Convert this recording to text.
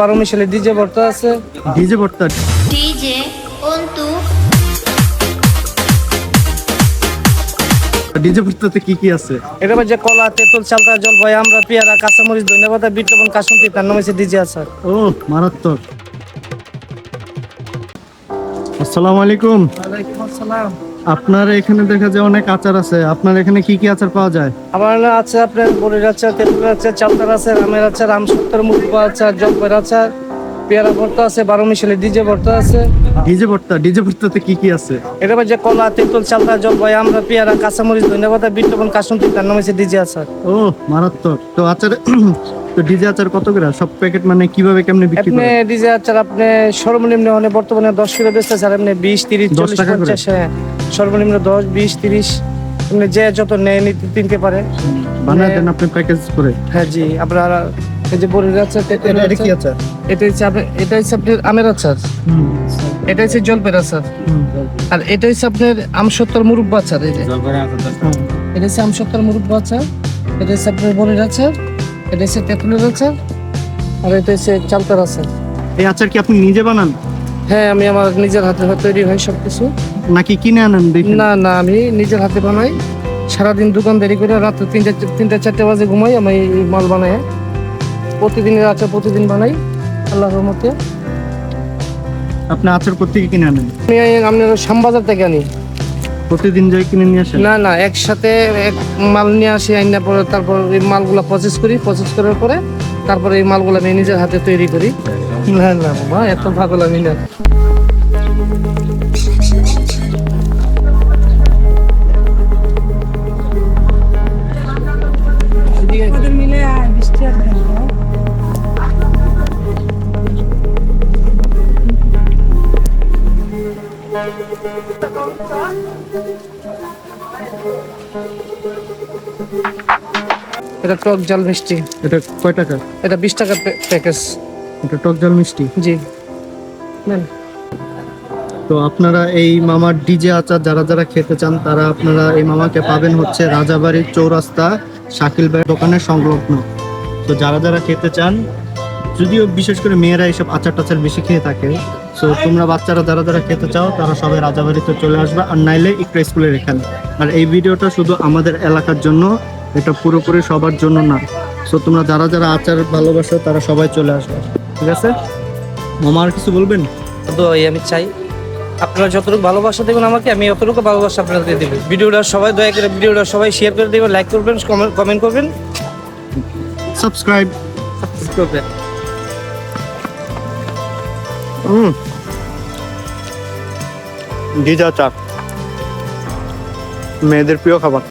বারো মিশালে ডিজে ভর্তা আছে। ডিজে ভর্তা। DJ untuk ডিজে ভর্তাতে কি কি আছে? এটা যে কলা তেঁতুল চালতা জল ভয় আমরা পেয়ারা কাঁচামরিচ ধন্যবাদ বিট লবণ কাসন্তি তার নাম হচ্ছে ডিজে আচার। ও মারাত্মক। আসসালামু আলাইকুম। ওয়ালাইকুম আসসালাম। আপনার এখানে দেখা যায় অনেক আচার আছে। আপনার এখানে কি কি আচার পাওয়া যায়? আমার আছে আপনার বড়ির আচার তেঁতুলের আচার চালতার আছে রামের আচার রাম সত্তর মুখবা আচার জলপের আচার পেয়ারা ভর্তা আছে বারো মিশালে ডিজে ভর্তা আছে। ডিজে ভর্তা ডিজে ভর্তাতে কি কি আছে? এটা যে কলা তেঁতুল চালতা আমরা পেয়ারা কাঁচামরিচ ধন্যবাদ বিট লবণ তার নাম হচ্ছে ডিজে আচার। ও মারাত্মক। তো আচার তো ডিজে আচার কত করে? সব প্যাকেট মানে কীভাবে কেমনে বিক্রি আপনি ডিজে আচার আপনি সর্বনিম্ন মানে বর্তমানে দশ কিলো বেচতেছে আর আপনি বিশ তিরিশ 10 চল্লিশ পঞ্চাশ হ্যাঁ। সর্বনিম্ন দশ বিশ তিরিশ আপনি যে যত নেয় নিতে তিনতে পারে। বানায় দেন আপনি প্যাকেজ করে। হ্যাঁ জি আপনার এই যে বড়ির আচার এটা কি আচার, এটা হচ্ছে আপনার এটা হচ্ছে আপনার আমের আচার। এটা হচ্ছে জলপের আচার। আর এটা হচ্ছে আপনার আমসত্তর মুরব্বা আচার এই যে। এটা হচ্ছে আমসত্তর মুরব্বা আচার এটা হচ্ছে আপনার বড়ির আচার এটা হচ্ছে তেঁতুলের আচার আর এটা হচ্ছে চালতার আচার। এই আচার কি আপনি নিজে বানান? হ্যাঁ আমি আমার নিজের হাতে তৈরি হয় সবকিছু। নাকি কিনে আনেন না না আমি নিজের হাতে বানাই। সারাদিন দোকান দোকানদারি করে রাত তিনটা তিনটা চারটে বাজে ঘুমাই আমি এই মাল বানাই প্রতিদিনের আচার প্রতিদিন বানাই আল্লাহর মতে আপনি আচার কোথেকে কিনে আনেন? আমি আপনার শ্যামবাজার থেকে আনি। প্রতিদিন যাই কিনে নিয়ে আসেন? না না একসাথে এক মাল নিয়ে আসি আইনা পরে তারপর এই মালগুলা প্রসেস করি প্রসেস করার পরে তারপরে এই মালগুলো আমি নিজের হাতে তৈরি করি। না না বাবা এত ভাগল আমি না। এটা টক জাল মিষ্টি। এটা কয় টাকা? এটা বিশ টাকা প্যাকেজ এটা টক জাল মিষ্টি? জি। নেন। তো আপনারা এই মামার ডিজে আচার যারা যারা খেতে চান তারা আপনারা এই মামাকে পাবেন হচ্ছে রাজাবাড়ির চৌরাস্তা শাকিল ভাইয়ের দোকানের সংলগ্ন। তো যারা যারা খেতে চান যদিও বিশেষ করে মেয়েরা এইসব আচার টাচার বেশি খেয়ে থাকে সো তোমরা বাচ্চারা যারা যারা খেতে চাও তারা সবাই রাজাবাড়িতে চলে আসবে আর নাইলে একটু স্কুলের এখানে। আর এই ভিডিওটা শুধু আমাদের এলাকার জন্য এটা পুরোপুরি সবার জন্য না। সো তোমরা যারা যারা আচার ভালোবাসো তারা সবাই চলে আসবে। ঠিক আছে? মামা আর কিছু বলবেন? আমি চাই আপনারা যতটুকু ভালোবাসা দেবেন আমাকে আমি অতটুকু ভালোবাসা আপনাদের দেবেন ভিডিওটা সবাই দয়া করে ভিডিওটা সবাই শেয়ার করে দেবেন লাইক করবেন কমেন্ট করবেন। সাবস্ক্রাইব সাবস্ক্রাইব করবেন হুম ডিজা চাট মেয়েদের প্রিয় খাবার